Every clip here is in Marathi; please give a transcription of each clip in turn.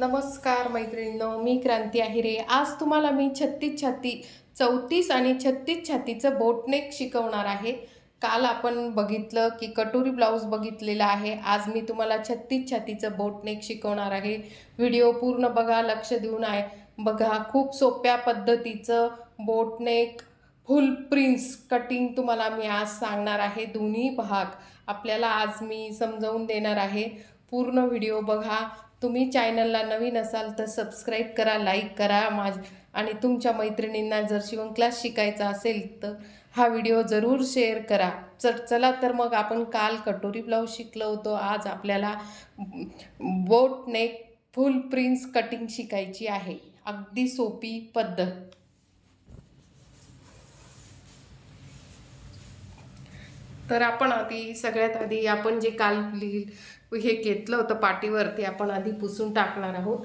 नमस्कार मैत्रिणींनो मी क्रांती आहिरे आज तुम्हाला मी छत्तीस छाती चौतीस आणि छत्तीस छातीचं बोटनेक शिकवणार आहे. काल आपण बघितलं की कटोरी ब्लाऊज बघितलेला आहे. आज मी तुम्हाला छत्तीस छातीचं बोटनेक शिकवणार आहे. व्हिडिओ पूर्ण बघा लक्ष देऊन आहे बघा. खूप सोप्या पद्धतीचं बोटनेक फुल प्रिन्स कटिंग तुम्हाला मी आज सांगणार आहे. दोन्ही भाग आपल्याला आज मी समजावून देणार आहे. पूर्ण व्हिडिओ बघा. तुम्ही चॅनलला नवीन असाल तर सबस्क्राईब करा लाईक करा माझ आणि तुमच्या मैत्रिणींना जर शिवण क्लास शिकायचा असेल तर हा व्हिडिओ जरूर शेअर करा. चल चला तर मग आपण काल कटोरी ब्लाऊज शिकलो होतो. आज आपल्याला boat neck full prince cutting शिकायची आहे. अगदी सोपी पद्धत. तर आपण आधी सगळ्यात आधी आपण जे काल लिहिल हे घेतलं होतं पाटीवर ते आपण आधी पुसून टाकणार आहोत.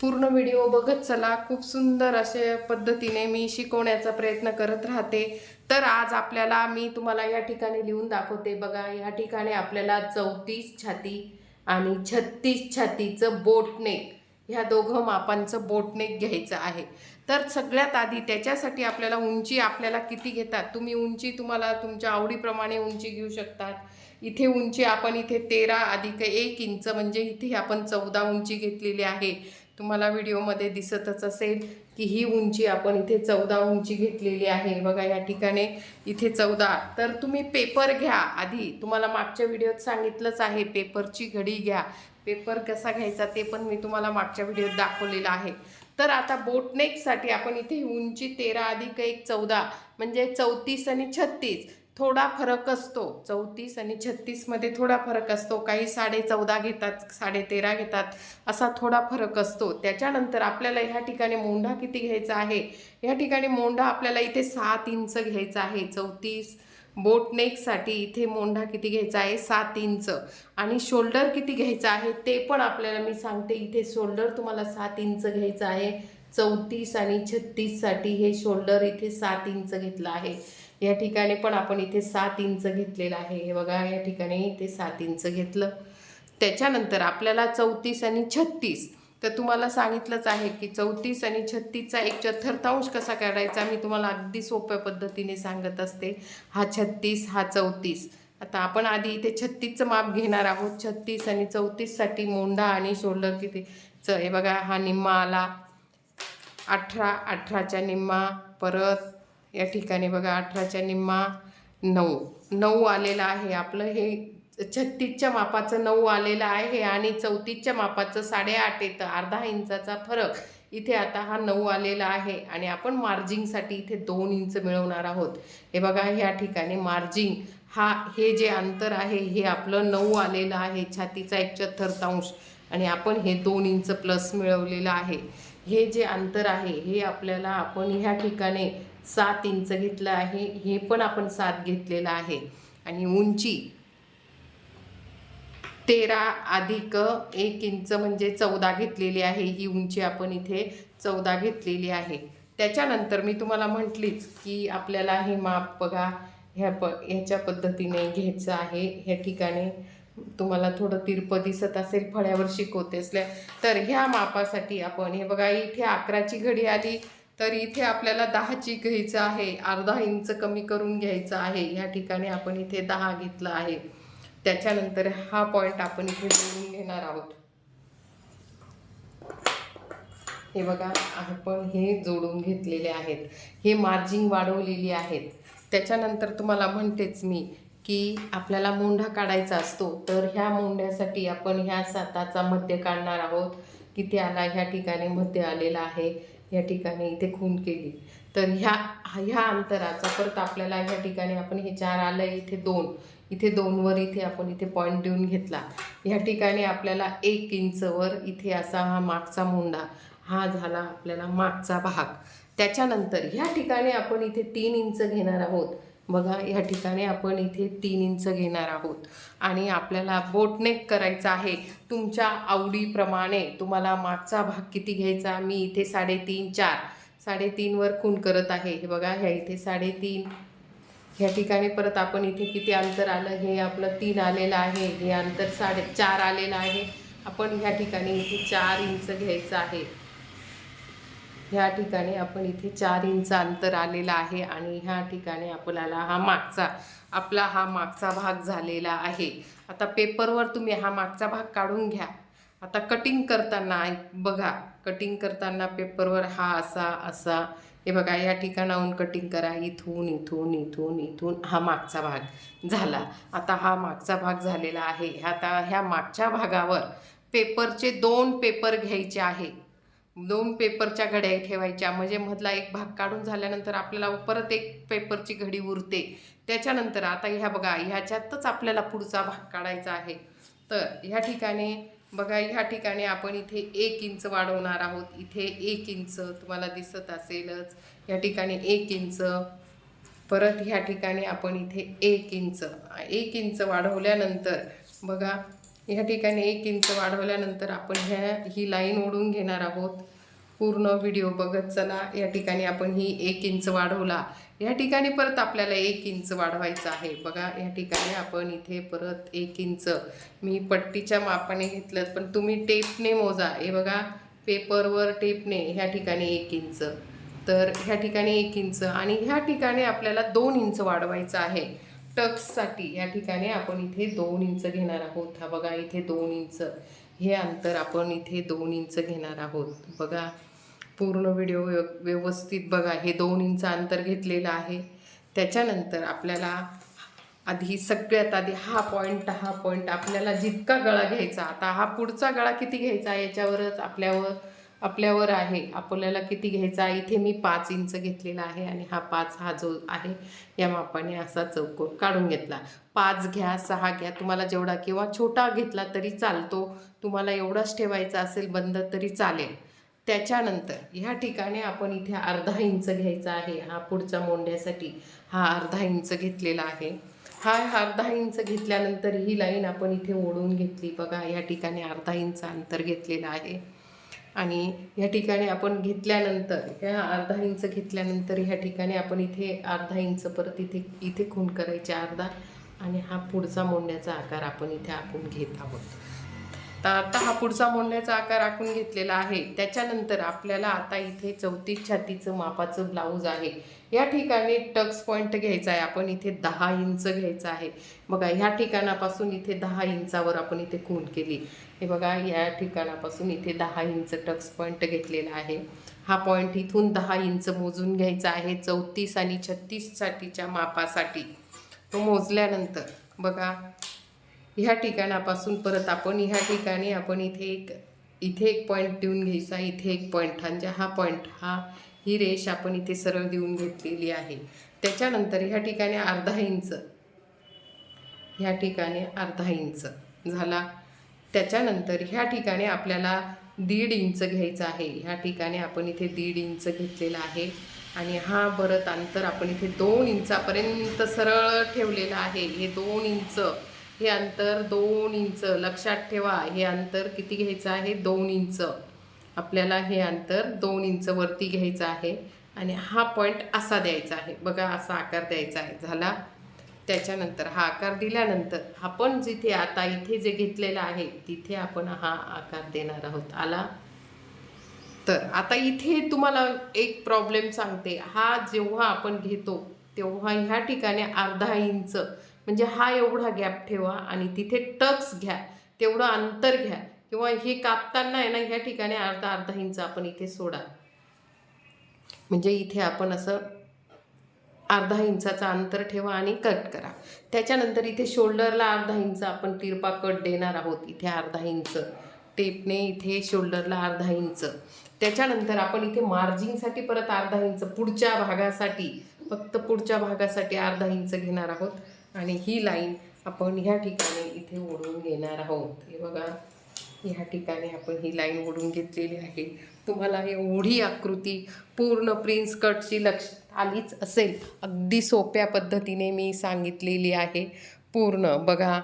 पूर्ण व्हिडिओ बघत चला. खूप सुंदर अशा पद्धतीने मी शिकवण्याचा प्रयत्न करत राहते. तर आज आपल्याला मी तुम्हाला या ठिकाणी लिहून दाखवते. बघा या ठिकाणी आपल्याला चौतीस छाती आणि छत्तीस छातीचं बोटनेक ह्या दोघं मापांचं बोटनेक घ्यायचं आहे. तर सगळ्यात आधी त्याच्यासाठी आपल्याला उंची आपल्याला किती घेतात? तुम्ही उंची तुम्हाला तुमच्या आवडीप्रमाणे उंची घेऊ शकतात. इथे उंची आपण इथे तेरा अधिक एक इंच म्हणजे इथे आपण चौदा उंची घेतलेली आहे. तुम्हाला व्हिडिओमध्ये दिसतच असेल की ही उंची आपण इथे चौदा उंची घेतलेली आहे. बघा या ठिकाणी इथे चौदा. तर तुम्ही पेपर घ्या आधी. तुम्हाला मागच्या व्हिडिओत सांगितलंच आहे पेपरची घडी घ्या. पेपर कसा घ्यायचा ते पण मी तुम्हाला मागच्या व्हिडिओत दाखवलेलं आहे. तर आता बोटनेकसाठी आपण इथे उंची तेरा अधिक एक चौदा म्हणजे चौतीस आणि छत्तीस थोडा फरक असतो. चौतीस आणि छत्तीसमध्ये थोडा फरक असतो. काही साडे चौदा घेतात साडे तेरा घेतात असा थोडा फरक असतो. त्याच्यानंतर आपल्याला ह्या ठिकाणी मोंढा किती घ्यायचा आहे? ह्या ठिकाणी मोंढा आपल्याला इथे सात इंच घ्यायचा आहे. चौतीस बोटनेकसाठी इथे मोंढा किती घ्यायचा आहे? सात इंच. आणि शोल्डर किती घ्यायचं आहे? ते पण आपल्याला मी सांगते. इथे शोल्डर तुम्हाला सात इंच घ्यायचं आहे. चौतीस आणि छत्तीससाठी हे शोल्डर इथे सात इंच घेतलं आहे. या ठिकाणी पण आपण इथे सात इंच घेतलेलं आहे. हे बघा या ठिकाणी इथे सात इंच घेतलं. त्याच्यानंतर आपल्याला चौतीस आणि छत्तीस तर तुम्हाला सांगितलंच आहे की चौतीस आणि छत्तीसचा एक चतुर्थांश कसा काढायचा मी तुम्हाला अगदी सोप्या पद्धतीने सांगत असते. हा छत्तीस हा चौतीस. आता आपण आधी इथे छत्तीसचं माप घेणार आहोत. छत्तीस आणि चौतीससाठी मोंढा आणि शोल्डर किती? च हे बघा हा निम्मा आला. अठरा अठराच्या निम्मा परत या ठिकाणी बघा अठराच्या निम्मा नऊ. नऊ आलेला आहे आपलं. हे छत्तीसच्या मापाचं नऊ आलेलं आहे आणि चौतीसच्या मापाचं साडेआठ येतं अर्धा इंचाचा फरक इथे आता हा नऊ आलेला आहे आणि आपण मार्जिंगसाठी इथे दोन इंच मिळवणार आहोत. हे बघा ह्या ठिकाणी मार्जिंग हा हे जे अंतर आहे हे आपलं नऊ आलेलं आहे छातीचा एक चतुर्थांश. आणि आपण हे दोन इंच प्लस मिळवलेलं आहे. हे जे अंतर आहे हे आपल्याला आपण ह्या ठिकाणी सात इंच घेतलं आहे. हे पण आपण सात घेतलेलं आहे. आणि उंची तेरा अधिक एक इंच म्हणजे चौदा घेतलेली आहे. ही उंची आपण इथे चौदा घेतलेली आहे. त्याच्यानंतर मी तुम्हाला म्हटलीच की आपल्याला हे माप बघा. ह्या प ह्याच्या पद्धतीने घ्यायचं आहे. ह्या ठिकाणी तुम्हाला थोडं तिरप दिसत असेल फळ्यावर शिकवते असल्या. तर ह्या मापासाठी आपण हे बघा इथे अकराची घडी आली. तर इथे आपल्याला दहाची घ्यायचं आहे. अर्धा इंच कमी करून घ्यायचं आहे. ह्या ठिकाणी आपण इथे दहा घेतलं आहे. त्याच्यानंतर हा पॉईंट आपण इथे जोडून घेणार आहोत. हे बघा आपण हे जोडून घेतलेले आहेत. हे मार्जिंग वाढवलेली आहेत. त्याच्यानंतर तुम्हाला म्हणतेच मी की आपल्याला मोंढा काढायचा असतो तर ह्या मोंढ्यासाठी आपण ह्या साताचा मध्य काढणार आहोत. की आला? ह्या ठिकाणी मध्य आलेला आहे. या ठिकाणी इथे खून केली. तर ह्या ह्या अंतराचा परत आपल्याला ह्या ठिकाणी आपण हे चार आलं इथे दोन. इथे दोनवर इथे आपण इथे पॉईंट देऊन घेतला. ह्या ठिकाणी आपल्याला एक इंचवर इथे असा हा मागचा मुंडा हा झाला आपल्याला मागचा भाग. त्याच्यानंतर ह्या ठिकाणी आपण इथे तीन इंच घेणार आहोत. बघा ह्या ठिकाणी आपण इथे तीन इंच घेणार आहोत. आणि आपल्याला बोटनेक करायचं आहे. तुमच्या आवडीप्रमाणे तुम्हाला मागचा भाग किती घ्यायचा? मी इथे साडेतीन चार. साडेतीनवर खून करत आहे. हे बघा ह्या इथे साडेतीन ह्या ठिकाणी परत आपण इथे किती अंतर आलं हे आपलं तीन आलेलं आहे हे अंतर साडे चार आलेलं आहे. आपण ह्या ठिकाणी इथे चार इंच घ्यायचं आहे. ह्या ठिकाणी आपण इथे चार इंच अंतर आलेलं आहे आणि ह्या ठिकाणी आपल्याला हा मागचा आपला हा मागचा भाग झालेला आहे. आता पेपरवर तुम्ही हा मागचा भाग काढून घ्या. आता कटिंग करताना ऐक- बघा कटिंग करताना पेपरवर हा असा असा हे बघा या ठिकाणाहून कटिंग करा इथून इथून इथून इथून. हा मागचा भाग झाला. आता हा मागचा भाग झालेला आहे. आता ह्या मागच्या भागावर पेपरचे दोन पेपर घ्यायचे आहे. दोन पेपरच्या घड्या ठेवायच्या. म्हणजे मधला एक भाग काढून झाल्यानंतर आपल्याला परत एक पेपरची घडी उरते. त्याच्यानंतर आता ह्या बघा ह्याच्यातच आपल्याला पुढचा भाग काढायचा आहे. तर ह्या ठिकाणी बघा ह्या ठिकाणी आपण इथे एक इंच वाढवणार आहोत. इथे एक इंच तुम्हाला दिसत असेलच. या ठिकाणी एक इंच. परत ह्या ठिकाणी आपण इथे एक इंच. एक इंच वाढवल्यानंतर बघा ह्या ठिकाणी एक इंच वाढवल्यानंतर आपण ह्या ही लाईन ओढून घेणार आहोत. पूर्ण व्हिडिओ बघत चला. या ठिकाणी आपण ही एक इंच वाढवला. या ठिकाणी परत आपल्याला एक इंच वाढवायचं आहे. बघा या ठिकाणी आपण इथे परत एक इंच मी पट्टीच्या मापाने घेतलं पण तुम्ही टेपने मोजा. हे बघा पेपरवर टेपने ह्या ठिकाणी एक इंच तर ह्या ठिकाणी एक इंच आणि ह्या ठिकाणी आपल्याला दोन इंच वाढवायचं आहे. टक्ससाठी या ठिकाणी आपण इथे दोन इंच घेणार आहोत. हा बघा इथे दोन इंच हे अंतर आपण इथे दोन इंच घेणार आहोत. बघा पूर्ण व्हिडिओ व्यव व्यवस्थित बघा. हे दोन इंच अंतर घेतलेलं आहे. त्याच्यानंतर आपल्याला आधी सगळ्यात आधी हा पॉईंट हा पॉईंट आपल्याला जितका गळा घ्यायचा आता हा पुढचा गळा किती घ्यायचा याच्यावरच आपल्यावर आपल्यावर आहे. आपल्याला किती घ्यायचा इथे मी पाच इंच घेतलेला आहे आणि हा पाच हा जो आहे या मापाने असा चौकोन काढून घेतला. पाच घ्या सहा घ्या तुम्हाला जेवढा किंवा छोटा घेतला तरी चालतो. तुम्हाला एवढाच ठेवायचा असेल बंद तरी चालेल. त्याच्यानंतर ह्या ठिकाणी आपण इथे अर्धा इंच घ्यायचा आहे. हा पुढच्या मोंढ्यासाठी हा अर्धा इंच घेतलेला आहे. हा अर्धा इंच घेतल्यानंतर ही लाईन आपण इथे ओढून घेतली. बघा या ठिकाणी अर्धा इंच अंतर घेतलेलं आहे. आणि या ठिकाणी आपण घेतल्यानंतर ह्या अर्धा इंच घेतल्यानंतर ह्या ठिकाणी आपण इथे अर्धा इंच परत इथे इथे खून करायचे अर्धा. आणि हा पुढचा मोंड्याचा आकार आपण इथे आपण घेत आहोत. तर आता हा पुढचा मोंढ्याचा आकार आखून घेतलेला आहे. त्याच्यानंतर आपल्याला आता इथे चौतीस छातीचं मापाचं ब्लाऊज आहे. या ठिकाणी टक्स पॉईंट घ्यायचा आहे. आपण इथे दहा इंच घ्यायचं आहे. बघा ह्या ठिकाणापासून इथे दहा इंचावर आपण इथे खून केली. हे बघा या ठिकाणापासून इथे दहा इंच टक्स पॉईंट घेतलेला आहे. हा पॉईंट इथून दहा इंच मोजून घ्यायचा आहे. चौतीस आणि छत्तीससाठीच्या मापासाठी. तो मोजल्यानंतर बघा ह्या ठिकाणापासून परत आपण ह्या ठिकाणी आपण इथे एक इथे एक पॉईंट देऊन घ्यायचा इथे एक पॉईंट म्हणजे हा पॉईंट हा ही रेष आपण इथे सरळ देऊन घेतलेली आहे. त्याच्यानंतर ह्या ठिकाणी अर्धा इंच. ह्या ठिकाणी अर्धा इंच झाला. त्याच्यानंतर ह्या ठिकाणी आपल्याला दीड इंच घ्यायचं आहे. ह्या ठिकाणी आपण इथे दीड इंच घेतलेला आहे. आणि हा बरत अंतर आपण इथे दोन इंचापर्यंत सरळ ठेवलेलं आहे. हे दोन इंच हे अंतर दोन इंच. लक्षात ठेवा हे अंतर किती घ्यायचं आहे? दोन इंच. आपल्याला हे अंतर दोन इंच वरती घ्यायचं आहे आणि हा पॉईंट असा द्यायचा आहे. बघा असा आकार द्यायचा आहे. झाला? त्याच्यानंतर हा आकार दिल्यानंतर आपण जिथे आता इथे जे घेतलेलं आहे तिथे आपण हा आकार देणार आहोत. आला? तर आता इथे तुम्हाला एक प्रॉब्लेम सांगते. हा जेव्हा आपण घेतो तेव्हा ह्या ठिकाणी अर्धा इंच म्हणजे हा एवढा गॅप ठेवा आणि तिथे टक्स घ्या तेवढं अंतर घ्या. किंवा हे कापताना आहे ना ह्या ठिकाणी अर्धा अर्धा इंच आपण इथे सोडा. म्हणजे इथे आपण असं अर्धा इंचाचं अंतर ठेवा आणि कट करा. त्याच्यानंतर इथे शोल्डरला अर्धा इंच आपण तिरपा कट देणार आहोत. इथे अर्धा इंच. टेपने इथे शोल्डरला अर्धा इंच. त्याच्यानंतर आपण इथे मार्जिनसाठी परत अर्धा इंच. पुढच्या भागासाठी. फक्त पुढच्या भागासाठी अर्धा इंच घेणार आहोत. आणि ही लाईन आपण ह्या ठिकाणी इथे ओढून घेणार आहोत. हे बघा ह्या ठिकाणी आपण ही लाईन ओढून घेतलेली आहे. तुम्हाला एवढी आकृती पूर्ण प्रिन्स कटची लक्ष आलीच असेल. अगदी सोप्या पद्धतीने मी सांगितलेली आहे पूर्ण. बघा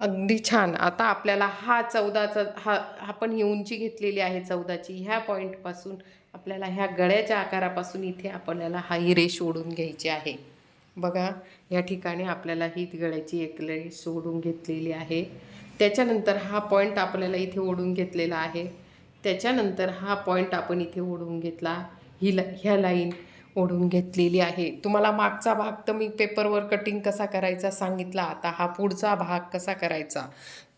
अगदी छान. आता आपल्याला हा चौदाचा हा आपण ही उंची घेतलेली आहे चौदाची. ह्या पॉईंटपासून आपल्याला ह्या गळ्याच्या आकारापासून इथे आपल्याला हा ही रेष ओढून घ्यायची आहे. बघा या ठिकाणी आपल्याला ही गळ्याची एक लेस ओढून घेतलेली आहे. त्याच्यानंतर हा पॉईंट आपल्याला इथे ओढून घेतलेला आहे. त्याच्यानंतर हा पॉईंट आपण इथे ओढून घेतला. ही ला ह्या लाईन ओढून घेतलेली आहे. तुम्हाला मागचा भाग तर मी पेपरवर कटिंग कसा करायचा सांगितला. आता हा पुढचा भाग कसा करायचा?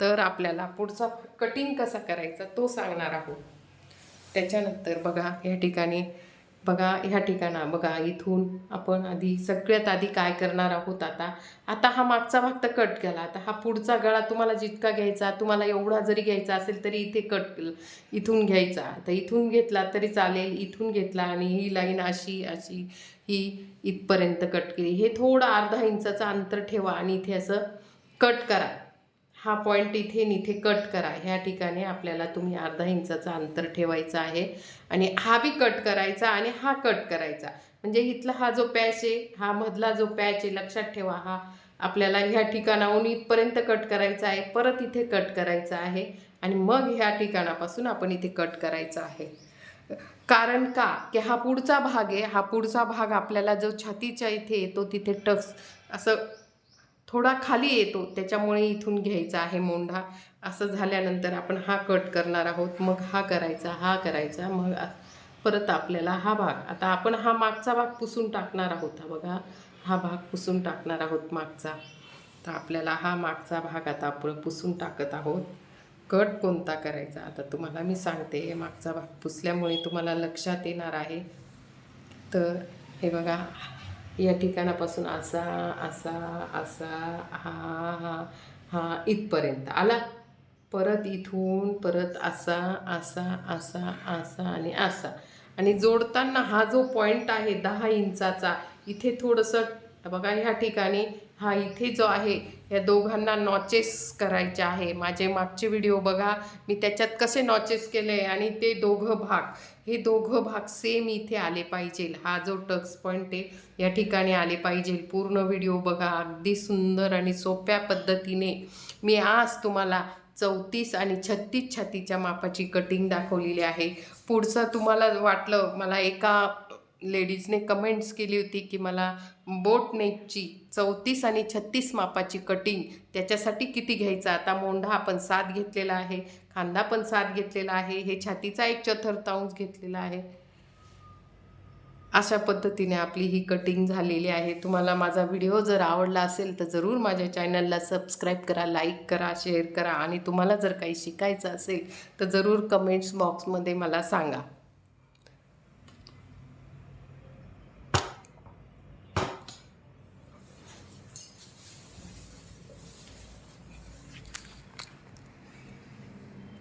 तर आपल्याला पुढचा कटिंग कसा करायचा तो सांगणार आहोत. त्याच्यानंतर बघा या ठिकाणी बघा ह्या ठिकाणा बघा इथून आपण आधी सगळ्यात आधी काय करणार आहोत आता? आता हा मागचा भाग तर कट केला. आता हा पुढचा गळा तुम्हाला जितका घ्यायचा तुम्हाला एवढा जरी घ्यायचा असेल तरी इथे कट इथून घ्यायचा. तर इथून घेतला तरी चालेल इथून घेतला आणि ही लाईन अशी अशी ही इथपर्यंत कट केली. हे थोडं अर्धा इंचाचं अंतर ठेवा आणि इथे असं कट करा. हा पॉईंट इथे इथे कट करा. ह्या ठिकाणी आपल्याला तुम्ही अर्धा इंचाचं अंतर ठेवायचं आहे. आणि हा बी कट करायचा आणि हा कट करायचा. म्हणजे इथला हा जो पॅच आहे हा मधला जो पॅच आहे लक्षात ठेवा हा. आपल्याला ह्या ठिकाणाहून इथपर्यंत कट करायचा आहे परत इथे कट करायचा आहे. आणि मग ह्या ठिकाणापासून आपण इथे कट करायचा आहे. कारण का? की हा पुढचा भाग आहे. हा पुढचा भाग आपल्याला जो छातीच्या इथे येतो तिथे टक्स असं थोडा खाली येतो त्याच्यामुळे इथून घ्यायचा आहे मोंढा. असं झाल्यानंतर आपण हा कट करणार आहोत. मग हा करायचा हा करायचा. मग परत आपल्याला हा भाग. आता आपण हा मागचा भाग पुसून टाकणार आहोत. हा बघा हा भाग पुसून टाकणार आहोत मागचा. तर आपल्याला हा मागचा भाग आता आपण पुसून टाकत आहोत. कट कोणता करायचा? आता तुम्हाला मी सांगते मागचा भाग पुसल्यामुळे तुम्हाला लक्षात येणार आहे. तर हे बघा या ठिकाणापासून असा असा असा हा हा हा इथपर्यंत. आला. परत इथून परत असा असा असा असा आणि असा. आणि जोडताना हा जो पॉईंट आहे दहा इंचाचा इथे थोडंसं बघा ह्या ठिकाणी हा इथे जो आहे या दोघांना नॉचेस करायचे आहे. माझे मागचे व्हिडिओ बघा. मी त्याच्यात कसे नॉचेस केले आणि ते दोघं भाग. हे दोघं भाग सेम इथे आले पाहिजेल हा जो टक्स पॉईंट आहे या ठिकाणी आले पाहिजेल पूर्ण व्हिडिओ बघा अगदी सुंदर आणि सोप्या पद्धतीने. मी आज तुम्हाला चौतीस आणि छत्तीस छातीच्या मापाची कटिंग दाखवलेली आहे. पुढचं तुम्हाला वाटलं मला एका लेडीजने कमेंट्स केली होती की मला बोट नेकची चौतीस आणि छत्तीस मापाची कटिंग त्याच्यासाठी किती घ्यायचं? आता मोंढा आपण सात घेतलेला आहे खांदा पण सात घेतलेला आहे हे छातीचा एक चतुर्थांश घेतलेला आहे. अशा पद्धतीने आपली ही कटिंग झालेली आहे. तुम्हाला माझा व्हिडिओ जर आवडला असेल तर जरूर माझ्या चॅनलला सबस्क्राईब करा लाईक करा शेअर करा आणि तुम्हाला जर काही शिकायचं असेल तर जरूर कमेंट्स बॉक्समध्ये मला सांगा.